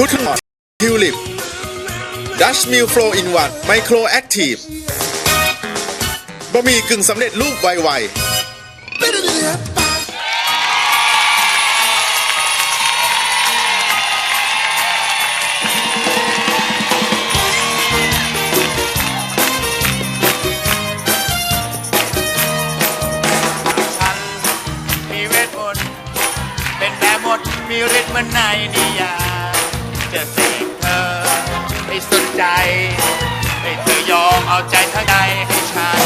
ชุดหลอดทิวลิปดัชมิลโฟลอินวันไมโครแอคทีฟบะหมี่กึ่งสำเร็จรูปไวๆฉันมีเวทมนต์เป็นแม่มดมีฤทธิ์เหมือนในนิยาย จะเสกเธอให้สนใจ ให้เธอยอมเอาใจทั้งใจให้ฉัน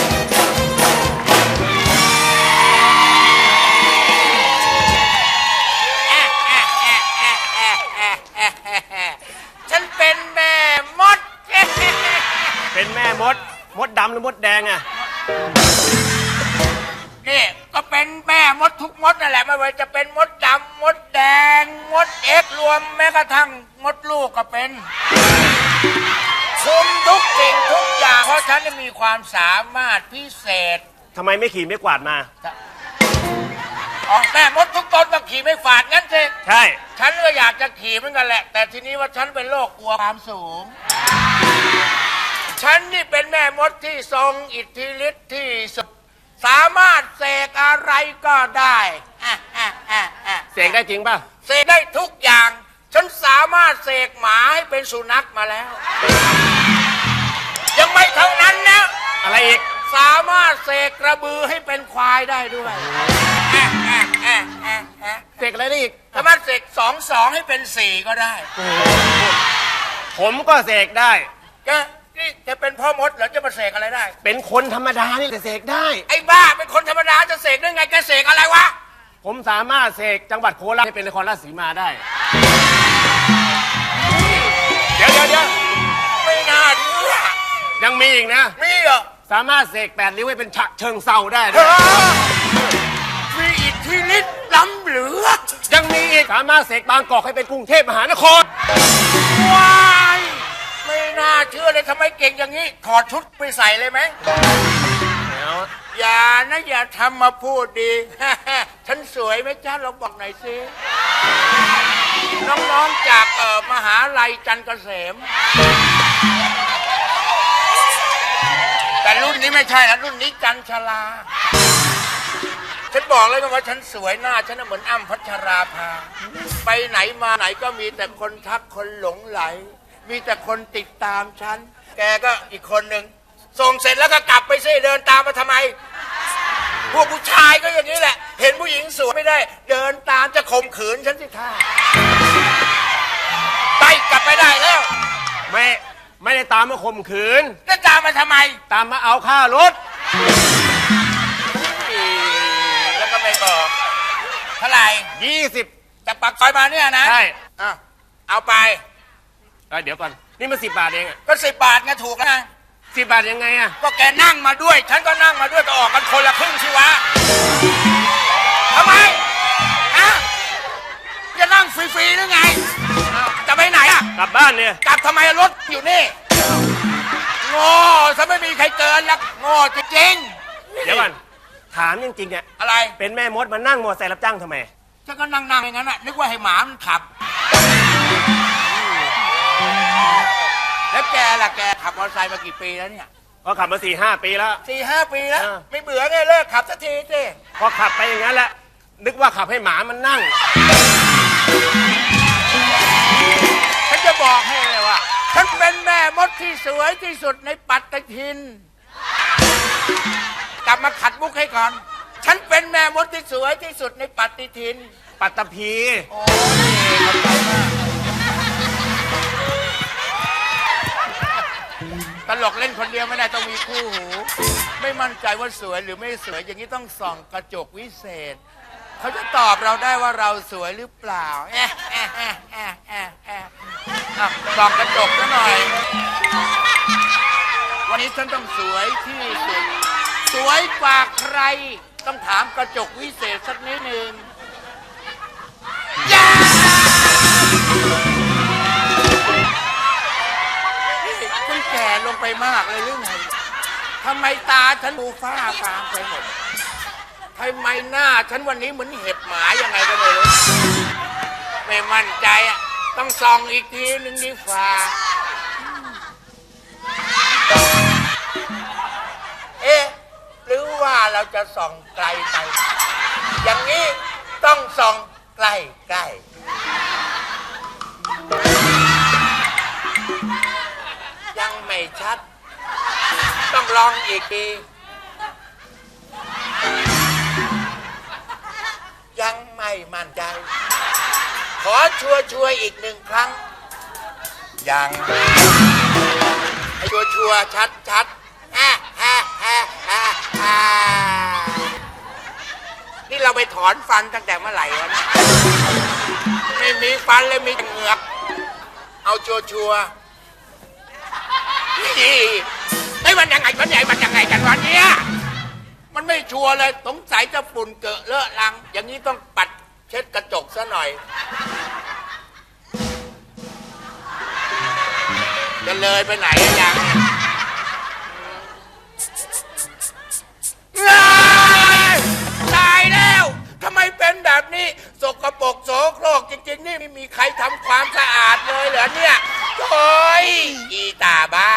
ฉันเป็นแม่มด เป็นแม่มด มดดำหรือมดแดงอะนี่ ก็เป็นแม่มดทุกมดนั่นแหละไม่ว่าจะเป็นมดดำมดแดง มดเอ็กซ์รวมแม้กระทั่งมดลูกก็เป็นคุมทุกสิ่งทุกอย่างเพราะฉันน่ะมีความสามารถพิเศษทำไมไม่ขี่ไม่กวาดมา ออกแม่มดทุกตนต้องขี่ไม่ฝาดงั้นสิใช่ ฉันก็อยากจะขี่เหมือนกันแหละ แต่ทีนี้ว่าฉันเป็นโรคกลัวความสูง ฉันนี่เป็นแม่มดที่ทรงอิทธิฤทธิ์ที่สุด สามารถเสกอะไรก็ได้อะอะอะอะเสกได้จริงป่ะ เสกได้ทุกอย่าง ฉันสามารถเสกหมาให้เป็นสุนัขมาแล้ว ยังไม่เท่านั้นนะ อะไรอีก สามารถเสกกระบือให้เป็นควายได้ด้วยอะอะอะอะอะเสกอะไรได้อีก สามารถเสกสองสองให้เป็นสี่ก็ได้ผมก็เสกได้แก นี่จะเป็นพ่อมดเหรอจะมาเสกอะไรได้ เป็นคนธรรมดานี่แต่เสกได้ ไอ้บ้าเป็นคนธรรมดาจะเสกได้ไงแกเสกอะไรวะ ผมสามารถเสกจังหวัดโคราชให้เป็นนครราชสีมาได้ เดี๋ยวเดี๋ยวเดี๋ยวไม่น่าเชื่อยังมีอีกนะ มีเหรอสามารถเสกแปดริ้วให้เป็นฉะเชิงเซาได้เอด้วยอมีอิทธิฤทธิ์ล้ำเหลือ ยังมีอีกสามารถเสกบางกอกให้เป็นกรุงเทพมหานครว้าย ไม่น่าเชื่อเลยทำไมเก่งอย่างนี้ ถอดชุดไปใส่เลยไหมอย่านะ อย่าทำมาพูดดี ฉันสวยไหมจ้าลองบอกหน่อยสิ น้องๆจากเอ่อมหาลัยจันทร์เกษม แต่รุ่นนี้ไม่ใช่นะรุ่นนี้จันชลา ฉันบอกเลยนะว่าฉันสวยหน้า ฉันน่ะเหมือนอ้ำพัชราภา ไปไหนมาไหนก็มีแต่คนทักคนหลงไหล มีแต่คนติดตามฉัน แกก็อีกคนหนึ่ง ส่งเสร็จแล้วก็กลับไปสิเดินตามมาทำไม พวกผู้ชายก็อย่างนี้แหละ เห็นผู้หญิงสวยไม่ได้ เดินตามจะข่มขืนฉันสิท่าไปกลับไปได้แล้ว ไม่ไม่ได้ตามมาข่มขืน จะตามมาทำไม ตามมาเอาค่ารถ แล้วก็ไม่บอกเท่าไหร่20 จากปากซอยมาเนี่ยนะใช่ อะเอาไป เอ้ยเดี๋ยวก่อนนี่มันสิบบาทเองอะก็สิบบาทไงถูกแล้วนะสิบบาทยังไงอะก็แกนั่งมาด้วย ฉันก็นั่งมาด้วยก็ออกกันคนละครึ่งสิวะทำไมอะจะนั่งฟรีๆหรือไงอ้าวจะไปไหนอะกลับบ้านเนี่ยกลับทำไมรถอยู่นี่โง่ถ้าไม่มีใครเกินลักโง่จริงๆเดี๋ยวก่อนถามจริงๆเนี่ยอะไรเป็นแม่มดมานั่งมอเตอร์ไซค์รับจ้างทำไมฉันก็นั่งๆอย่างนั้นน่ะนึกว่าให้หมามันขับ แล้วแกล่ะแกขับมอเตอร์ไซค์มากี่ปีแล้วเนี่ยก็ขับมาสี่ห้าปีแล้ว สี่ห้าปีแล้วเออไม่เบื่อไงเลิกขับสักทีสิพอขับไปอย่างนั้นแหละนึกว่าขับให้หมามันนั่ง ฉันจะบอกให้เลยว่า ฉันเป็นแม่มดที่สวยที่สุดในปัตตทิน กลับมาขัดมุกให้ก่อน ฉันเป็นแม่มดที่สวยที่สุดในปัตติทิน ปัตตภี ตลกเล่นคนเดียวไม่ได้ต้องมีคู่หู ไม่มั่นใจว่าสวยหรือไม่สวยอย่างนี้ต้องส่องกระจกวิเศษ เขาจะตอบเราได้ว่าเราสวยหรือเปล่าแอะแอะแอะแอะแอะแอะอะส่องกระจกซะหน่อย วันนี้ฉันต้องสวยที่สุด สวยกว่าใคร ต้องถามกระจกวิเศษสักนิดหนึ่ง งไปมากเลยหรือไงทำไมตาฉันดูฝ้าฟางไปหมดทำไมหน้าฉันวันนี้เหมือนเห็บหมายังไงก็ไม่รู้ไม่มั่นใจอะต้องส่องอีกทีหนึ่งดีฝ่าเอ๊ะหรือว่าเราจะส่องไกลไป อย่างนี้ต้องส่องใกล้ใกล้ ชัด ต้องลองอีกที ยังไม่มั่นใจ ขอชัวช่วอีกหนึ่งครั้ง ยังชัวชัวชัดชัดฮ่าฮ่าฮ่าฮ่านี่เราไปถอนฟันตั้งแต่เมื่อไหร่วะไม่มีฟันเลยมีเหงือก เอาชัวชัว ร์นี่ไอ้ยมันยังไงมันใหญ่มันยังไงกันวันนี้ยมันไม่ชัวร์เลยสงสัยจะฝุ่นเกอะเลอะลัง อย่างนี้ต้องปัดเช็ดกระจกซะหน่อยจะเลยไปไหนอะยังเอ้ยตายแล้วทำไมเป็นแบบนี้ สกปรกโสโครกจริง ๆ นี่ไม่มีใครทำความสะอาดเลยเหรอเนี่ยโอยอีตาบ้า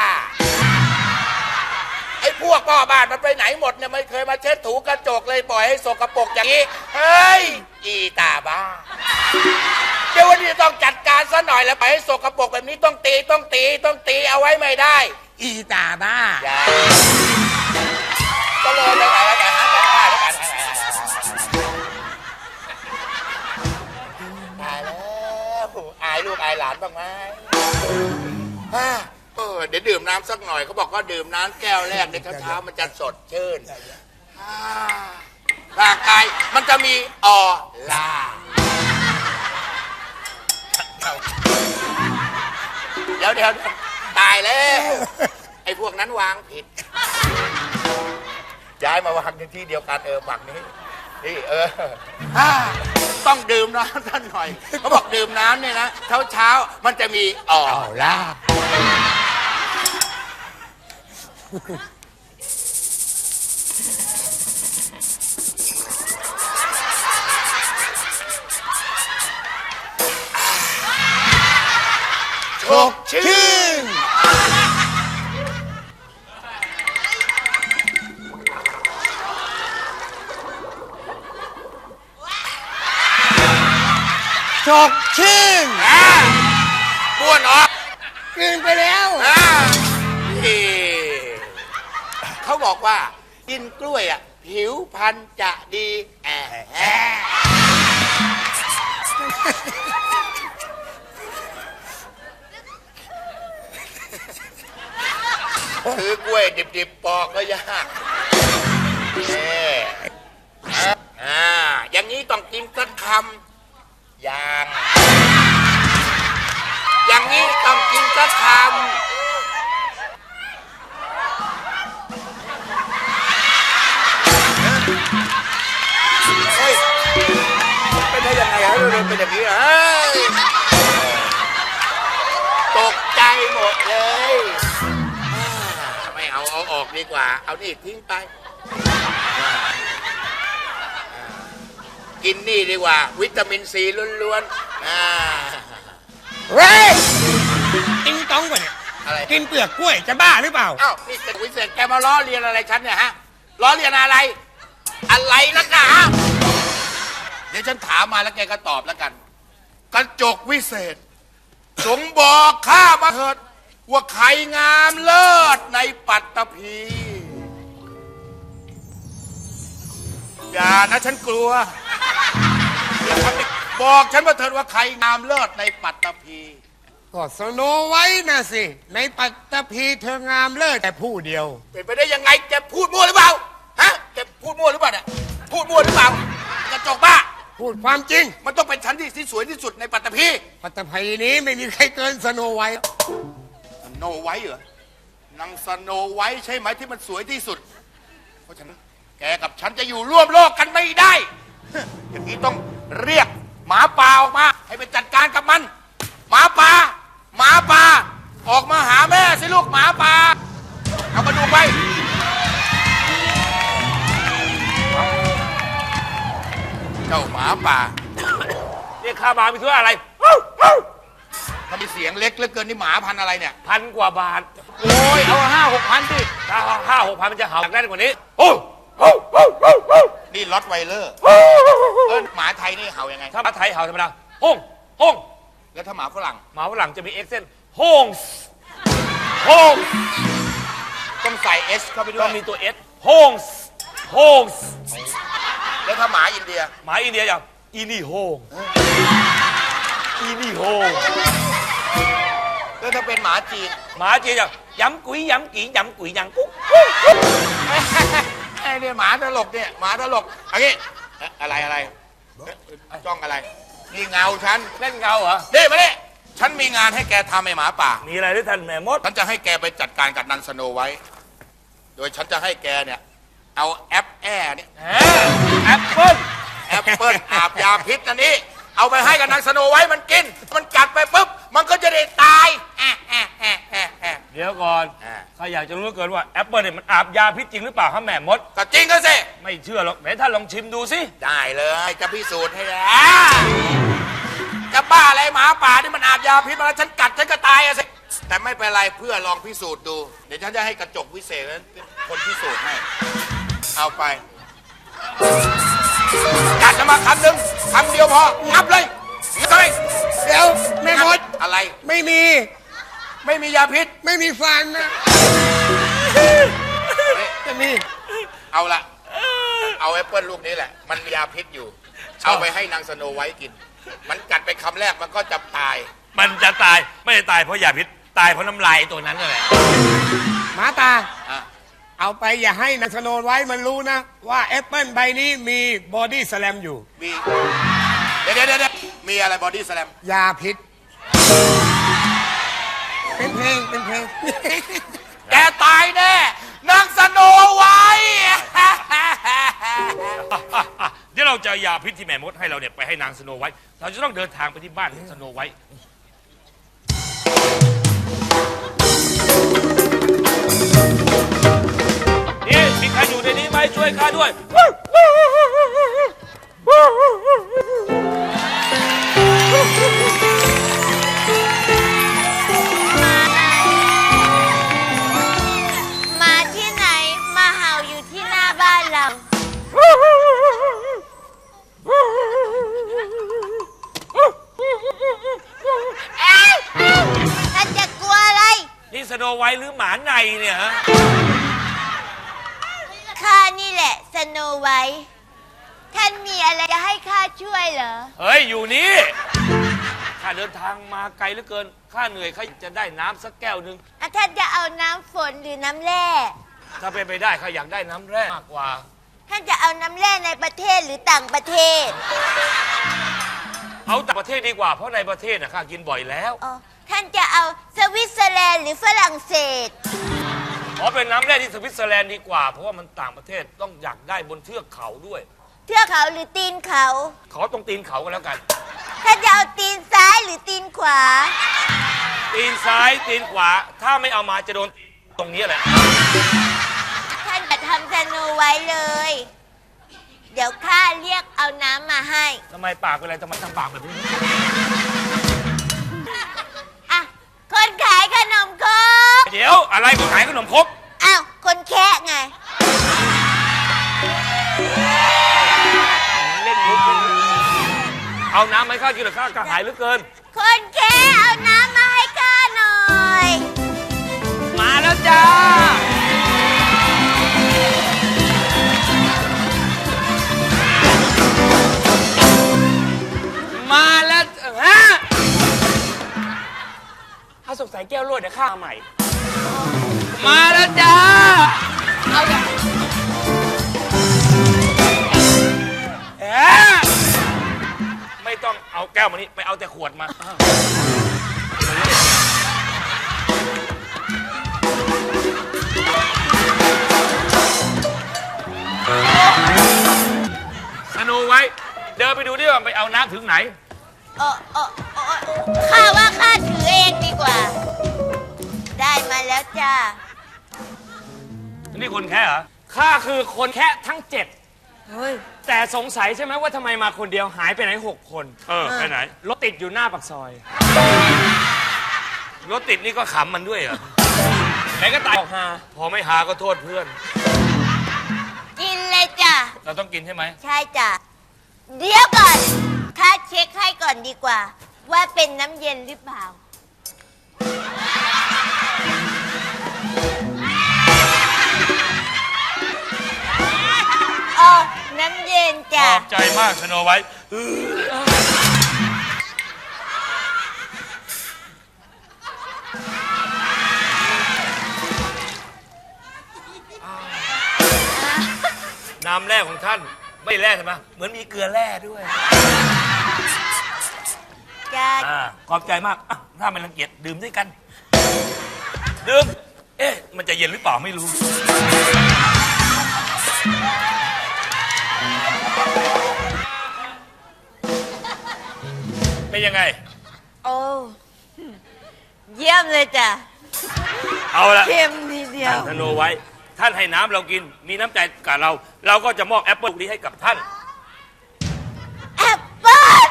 พวกพ่อบ้านมันไปไหนหมดเนี่ยไม่เคยมาเช็ดถูกระจกเลยปล่อยให้สกปรกอย่างนี้ เฮ้ย อีตาบ้า เดี๋ยววันนี้ต้องจัดการซะหน่อยแล้วไปล่อยให้สกปรกแบบนี้ต้องตีต้องตีต้องตีเอาไว้ไม่ได้ อีตาบ้า อย่าก็เลยไปไหนแล้วกันฮะไปไหนแล้วกันตายแล้วอายลูกอายหลานบ้างไหมฮ่า ออเดี๋ยวดื่มน้ำสักหน่อยเขาบอกว่าดื่มน้ำแก้วแรกในเช้าๆมันจะสดชื่นฮ่าร่างกายมันจะมีออร่าเดี๋ยวเดี๋ยวตายแล้วไอ้พวกนั้นวางผิด ย้ายมาวางในที่เดียวกันเออฝั่งนี้นี่เอออ่าต้องดื่มน้ำท่านหน่อยเขาบอกดื่มน้ำเนี่ยนะเช้าเช้าๆมันจะมีอ่อล่า ชกชื่นจกชื่นอ่าบ้วนออกกลืนไปแล้ว อ่านี่ เขาบอกว่า กินกล้วยอะ ผิวพรรณจะดีแอะแอะคือกล้วยดิบๆปอกก็ยากนี่อ่าอย่างนี้ต้องกินสักคำอย่าง อย่างนี้ต้องกินสักคำ เอานี่ทิ้งไปอ่ากินนี่ดีกว่า วิตามินซีล้วนๆอ่าเฮ้ยติงตองกว่าเนี่ยอะไรกินเปลือกกล้วยจะบ้าหรือเปล่า อ้าวนี่เป็นวิเศษแกมาล้อเรียนอะไรฉันเนี่ยฮะล้อเรียนอะไร อะไรนักหนาเดี๋ยวฉันถามมาแล้วแกก็ตอบแล้วกัน กระจกวิเศษจงบอกข้ามาเถิดว่าใครงามเลิศในปัตตภี อย่านะฉันกลัวอย่าทำอีกบอกฉันมาเถิดว่าใครงามเลิศในปัตตภีก็สโนไว้นะสิ ในปัตตภีเธองามเลิศแต่ผู้เดียว เป็นไปได้ยังไงแกพูดมั่วหรือเปล่าฮะแกพูดมั่วหรือเปล่าเนี่ยพูดมั่วหรือเปล่ากระจกบ้า พูดความจริง มันต้องเป็นชั้นที่ที่สวยที่สุดในปัตตภีปัตตภีนี้ไม่มีใครเกินสโนไว้สโนไว้เหรอนางสโนไว้ใช่ไหมที่มันสวยที่สุด เพราะฉะนั้นแกกับฉันจะอยู่ร่วมโลกกันไม่ได้ อย่างนี้ต้องเรียกหมาป่าออกมา ให้ไปจัดการกับมัน หมาป่า หมาป่า ออกมาหาแม่สิลูกหมาป่า เอามาดูไป เจ้าหมาป่า เรียกข้ามามีธุระอะไรมีเสียงเล็กเหลือเกินนี่หมาพันธุ์อะไรเนี่ย พันกว่าบาท โอ้ย เอาห้าหกพันสิถ้าห้าหกพันมันจะเห่าอยากได้กว่านี้ โอ้โอ้ นี่ล็อตไวเลอร์เออหมาไทยนี่เห่ายังไง ถ้าหมาไทยเห่าธรรมดาห้องห้องแล้วถ้าหมาฝรั่ง หมาฝรั่งจะมีเอ็กเซนห้องห้องต้องใส่เอสเข้าไปด้ก็วยมีตัวเอสห้องห้องแล้วถ้าหมาอินเดีย หมาอินเดียอย่างอีนี่ห้องอีนี่ห้องแล้วถ้าเป็นหมาจีน หมาจีนอย่างยำกุ๋ยยำกี่ยำกุ๋ยยำกุ๊ก ไอ้เนี่ยหมาตลกเนี่ยหมาตลกเอันนี้เอ๊ะอะไรอะไรเอ๊ะจ้องอะไร นี่เงาฉันเล่นเงาเหรอ นี่มาเนี่ยฉันมีงานให้แกทำไอ้หมาป่า มีอะไรด้วยท่านแม่มด ฉันจะให้แกไปจัดการกับนันสโนไว้ โดยฉันจะให้แกเนี่ย เอาแอปแอร์เนี่ยแอปเปิ้ลแอปเปิลอาบยาพิษอันนี้ เอาไปให้กับนางสโนไว้มันกิน มันกัดไปปุ๊บ มันก็จะได้ตายแอะแอะแอะแอะแอะ เดี๋ยวก่อนอ่า ข้าอยากจะรู้เหลือเกินว่าแอปเปิ้ลเนี่ยมันอาบยาพิษจริงหรือเปล่าครับแม่มด ก็จริงก็สิไม่เชื่อหรอกไหนท่านลองชิมดูสิ ได้เลยจะพิสูจน์ให้แล้วจะบ้าอะไรหมาป่าที่มันอาบยาพิษมาแล้วฉันกัดฉันก็ตายอะสิแต่ไม่เป็นไรเพื่อลองพิสูจน์ดู เดี๋ยวฉันจะให้กระจกวิเศษนั้นเป็นคนพิสูจน์ให้ เอาไปกัด จะมาคำหนึ่งคำเดียวพองับเลยงับเลยเดี๋ยวแม่มดอะไร ไม่มี ไม่มียาพิษ ไม่มีฟันนะจะมีเอาละเอาแอปเปิลลูกนี้แหละ มันมียาพิษอยู่ เอาไปให้นางสโนไว้กิน มันกัดไปคำแรกมันก็จะตาย มันจะตายไม่ได้ตายเพราะยาพิษ ตายเพราะน้ำลายตัวนั้นนั่นแหละหมาตาอะ เอาไปอย่าให้นักสโนนไว้มันรู้นะ ว่าแอปเปิลใบนี้มีบอดี้สแลมอยู่ มีเดี๋ยวเดี๋ยวเดี๋ยวมีอะไรบอดี้สแลมยาพิษ เป็นเพลง เป็นเพลง แกตายแน่นางสโนไว้ เดี๋ยวเราจะเอายาพิษที่แม่มดให้เราเนี่ยไปให้นางสโนไว้ เราจะต้องเดินทางไปที่บ้านของสโนไว้ ใครอยู่ในนี้ไหมช่วยข้าด้วย งมาไกลเหลือเกินข้าเหนื่อยข้าจะได้น้ำสักแก้วหนึ่ง อะท่านจะเอาน้ำฝนหรือน้ำแร่ถ้าเป็นไปได้ข้าอยากได้น้ำแร่มากกว่า ท่านจะเอาน้ำแร่ในประเทศหรือต่างประเทศเอาต่างประเทศดีกว่า เพราะในประเทศนะข้ากินบ่อยแล้ว อ๋อท่านจะเอาสวิตเซอร์แลนด์หรือฝรั่งเศส ขอเป็นน้ำแร่ที่สวิตเซอร์แลนด์ดีกว่า เพราะว่ามันต่างประเทศต้องอยากได้บนเทือกเขาด้วย เทือกเขาหรือตีนเขา ขอตรงตีนเขากันแล้วกัน ท่านจะเอาตีนซ้ายหรือตีนขวา ตีนซ้ายตีนขวา ถ้าไม่เอามาจะโดนตรงนี้แหละ ท่านจะทำสโนไว้เลย เดี๋ยวข้าเรียกเอาน้ำมาให้ ทำไมปากเป็นอะไรทำไมทำปากแบบนี้ อะ คนขายขนมครกเดี๋ยวอะไรก็ขายขนมครกอ้าว คนแคะไง เอาน้ำให้ข้ากินเหรือข้ากระหายเหลือเกิน คนแคะเอาน้ำมาให้ข้าหน่อย มาแล้วจ้า มาแล้วฮะเอาสงสัยแก้วรวดเดี๋ยวข้าเอาใหม่ มาแล้วจ้า เอาอย่าง ไม่ต้องเอาแก้วมานี่ไปเอาแต่ขวดมาสโนไว้ เดินไปดูดิว่าไปเอาน้ำถึงไหนโอ้โอ้โอ้ข้าว่าข้าถือเองดีกว่า ได้มาแล้วจ้า นี่คนแค่เหรอ ข้าคือคนแค่ทั้งเจ็ด แต่สงสัยใช่ไหมว่าทำไมมาคนเดียวหายไปไหนหกคน เออไปไหน รถติดอยู่หน้าปากซอย รถติดนี่ก็ขำมันด้วยเหรอไหนก็ตายออกหาพอไม่หาก็โทษเพื่อน กินเลยจ้ะ เราต้องกินใช่ไหม ใช่จ้ะ เดี๋ยวก่อนข้าเช็คให้ก่อนดีกว่า ว่าเป็นน้ำเย็นหรือเปล่า อ๋อน้ำเย็นขจ้ะอบใจมากสโนไว้น้ำแร่ของท่านไม่แร่ใช่ไหมเหมือนมีเกลือแร่ด้วยจ้ะอ่าขอบใจมากอะถ้าไม่รังเกียจดื่มด้วยกัน ดื่ม เอ๊ะ มันจะเย็นหรือเปล่าไม่รู้ เป็นยังไง โอ้เยี่ยมเลยจ้ะเอาละเค็มทีเดียว ท่านธโนไว้ ท่านให้น้ำเรากิน มีน้ำใจกับเรา เราก็จะมอบแอปเปิลลูกนี้ให้กับท่าน แอปเปิ้ล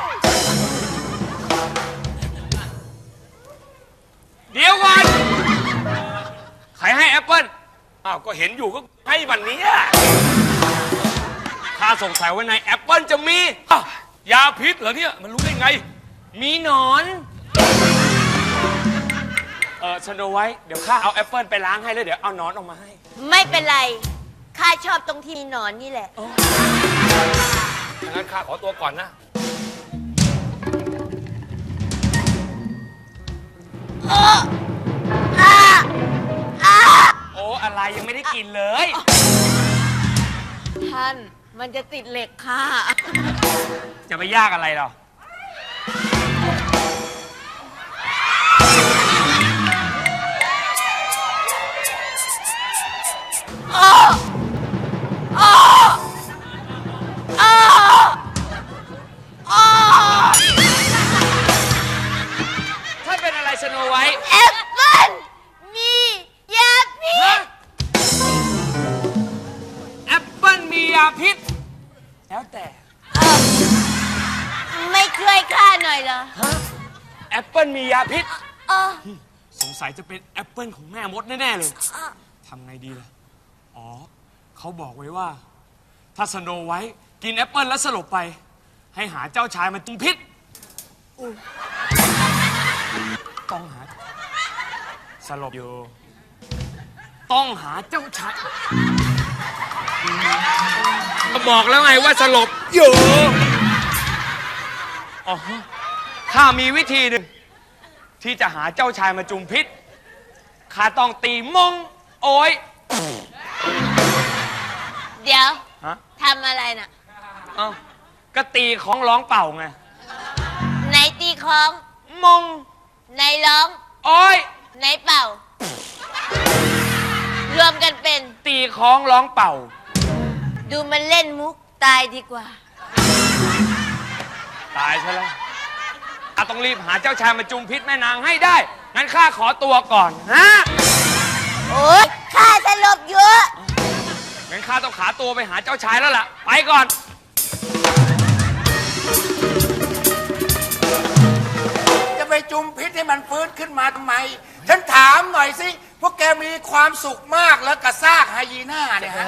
เดี๋ยวก่อนใครให้แอปเปิ้ลอ้าว ก็เห็นอยู่ก็ให้วันนี้ข้าสงสัยว่าในแอปเปิ้ลจะมีอ้าวยาพิษเหรอเนี่ย มันรู้ได้ไง มีหนอน เออสโนไว้ เดี๋ยวข้าเอาแอปเปิ้ลไปล้างให้แล้วเดี๋ยวเอาหนอนออกมาให้ ไม่เป็นไร ข้าชอบตรงที่มีหนอนนี่แหละดังนั้นข้าขอตัวก่อนนะ โอ้อะไรยังไม่ได้กินเลย ท่าน มันจะติดเหล็กค่ะ จะไปยากอะไรหรอ สโนไว้แอปเปิ้ลมียาพิษแอปเปิ้ลมียาพิษ แล้วแต่ไม่ช่วยข้าหน่อยเหรอแอปเปิ้ลมียาพิษ เออสงสัยจะเป็นแอปเปิ้ลของแม่มดแน่ๆเลย เออทำไงดีล่ะ อ๋อ เขาบอกไว้ว่า ถ้าสโนไว้ กินแอปเปิ้ลแล้วสลบไป ให้หาเจ้าชายมาจุงพิษ ต้องหา สลบอยู่ ต้องหาเจ้าชายบอกแล้วไงว่าสลบอยู่อ๋อข้ามีวิธีหนึ่งที่จะหาเจ้าชายมาจุมพิษข้าต้องตีมง โอ้ยเดี๋ยวฮะทำอะไรน่ะเอ้าก็ตีของร้องเป่าไง ไหนตีของ มง ไหนร้องโอ้ยไหนเป่า รวมกันเป็น ตีของร้องเป่า ดูมันเล่นมุกตายดีกว่า ตายใช่แล้วอาต้องรีบหาเจ้าชายมาจุมพิษแม่นางให้ได้ งั้นข้าขอตัวก่อนฮะโอ๊ยข้าสลบเยอะ งั้นข้าต้องขาตัวไปหาเจ้าชายแล้วล่ะ ไปก่อน ไปจุมพิษให้มันฟื้นขึ้นมาทำไม ฉันถามหน่อยสิ พวกแกมีความสุขมากแล้วกับซากไฮยีน่าเนี่ยฮะ